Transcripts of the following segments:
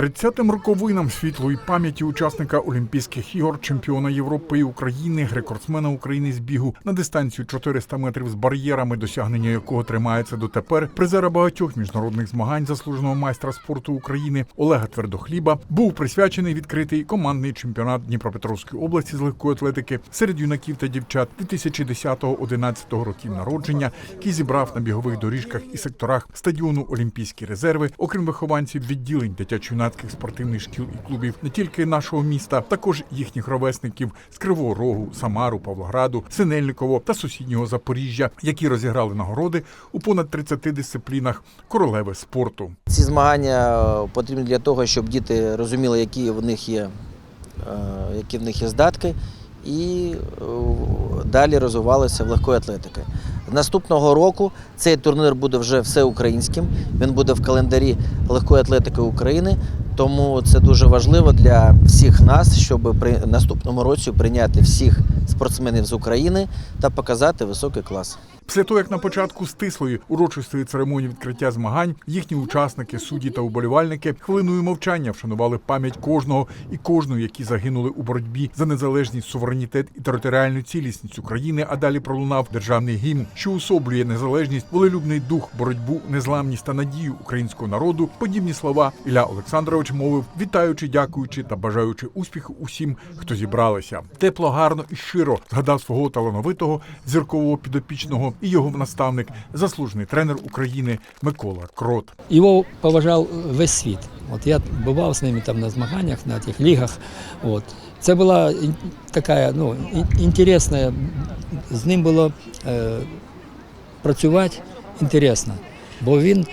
30-м роковинам світлої пам'яті учасника Олімпійських ігор, чемпіона Європи і України, рекордсмена України з бігу на дистанцію 400 метрів з бар'єрами, досягнення якого тримається дотепер, призера багатьох міжнародних змагань, заслуженого майстра спорту України Олега Твердохліба, був присвячений відкритий командний чемпіонат Дніпропетровської області з легкої атлетики серед юнаків та дівчат 2010-11 років народження, який зібрав на бігових доріжках і секторах стадіону Олімпійські резерви, окрім вихованців відділень дитячо-юнацьких спортивних шкіл і клубів не тільки нашого міста, також їхніх ровесників з Кривого Рогу, Самару, Павлограду, Синельниково та сусіднього Запоріжжя, які розіграли нагороди у понад 30 дисциплінах королеви спорту. Ці змагання е, потрібні для того, щоб діти розуміли, які в них є, е, які в них є здатки, і е, далі розвивалися в легкої атлетики. Наступного року цей турнір буде вже всеукраїнським. Він буде в календарі легкої атлетики України. Тому це дуже важливо для всіх нас, щоб при наступному році прийняти всіх спортсменів з України та показати високий клас. Після того, як на початку стислої урочистої церемонії відкриття змагань їхні учасники, судді та уболівальники хвилиною мовчання вшанували пам'ять кожного і кожної, які загинули у боротьбі за незалежність, суверенітет і територіальну цілісність України. А далі пролунав державний гімн, що усоблює незалежність, волелюбний дух, боротьбу, незламність та надію українського народу. Подібні слова Ілля Олександрович мовив, вітаючи, дякуючи та бажаючи успіху усім, хто зібралися. Тепло, гарно і щиро згадав свого талановитого зіркового підопічного і його наставник, заслужений тренер України Микола Крот. Його поважав весь світ. От я бував з ними там на змаганнях, на тих лігах. От. Це була така ну, ін- інтересна, з ним було е, працювати інтересно, бо він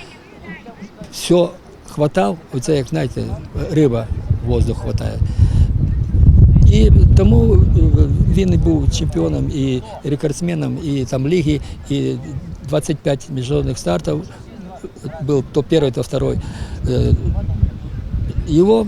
все хватав, оце як знаєте, риба в воздух хватає. І тому е, він і був чемпіоном і рекордсменом, і там ліги, і 25 міжнародних стартів был то первый, то второй. Э, Его,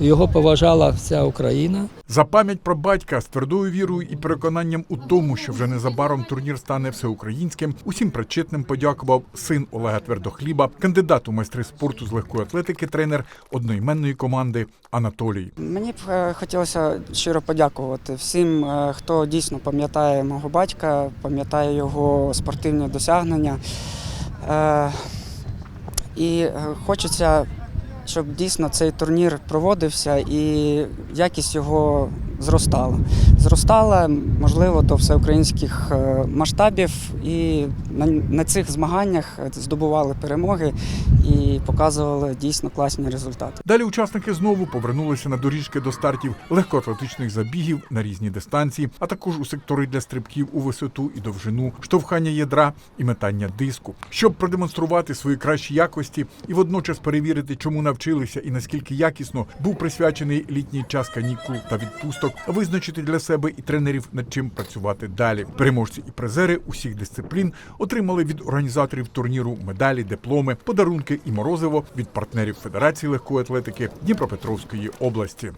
його поважала вся Україна. За пам'ять про батька з твердою вірою і переконанням у тому, що вже незабаром турнір стане всеукраїнським, усім причетним подякував син Олега Твердохліба, кандидат у майстри спорту з легкої атлетики, тренер одноіменної команди Анатолій. Мені б е, хотілося щиро подякувати всім, е, хто дійсно пам'ятає мого батька, пам'ятає його спортивні досягнення. Е, І хочеться, щоб дійсно цей турнір проводився і якість його зростала. Зростала, можливо, до всеукраїнських е, масштабів, і на, цих змаганнях здобували перемоги і показували дійсно класні результати. Далі учасники знову повернулися на доріжки до стартів легкоатлетичних забігів на різні дистанції, а також у сектори для стрибків у висоту і довжину, штовхання ядра і метання диску, щоб продемонструвати свої кращі якості і водночас перевірити, чому навчилися і наскільки якісно був присвячений літній час канікул та відпусток, визначити для себе і тренерів над чим працювати далі. Переможці і призери усіх дисциплін отримали від організаторів турніру медалі, дипломи, подарунки і морозиво від партнерів Федерації легкої атлетики Дніпропетровської області.